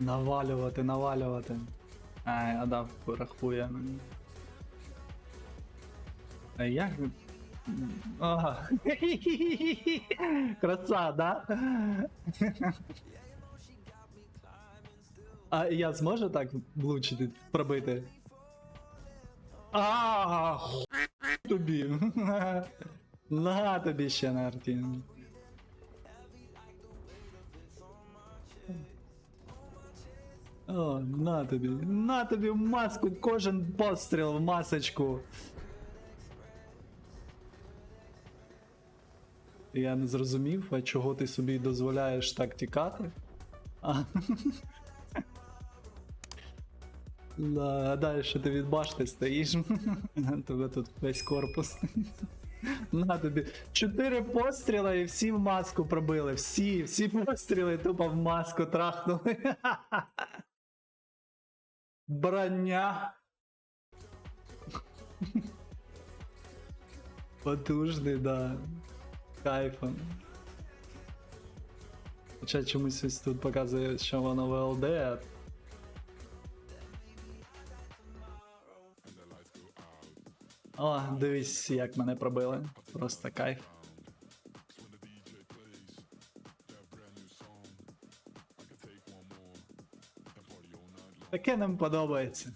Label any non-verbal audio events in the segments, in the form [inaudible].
Навалювати, навалювати. Ай, Адам порахує мені. А як? ви- [laughs] Краса, да? А я зможу так влучити, пробити? А, тобі. [laughs] На тобі ще на. О, на тобі, на тобі маску, кожен постріл в масочку. Я не зрозумів, а чого ти собі дозволяєш так тікати? А. Да, що ти від башти стоїш. Тебе тут весь корпус. На тобі. Чотири постріла і всі в маску пробили. Всі, всі постріли тупо в маску трахнули. Броня. Потужний, да. Кайфом. Хоча чомусь ось тут показує, що воно ВЛД. О, дивись, як мене пробили. Просто кайф. Таке нам подобається.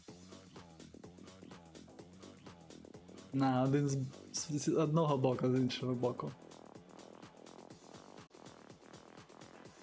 На один з, з, одного боку, з іншого боку.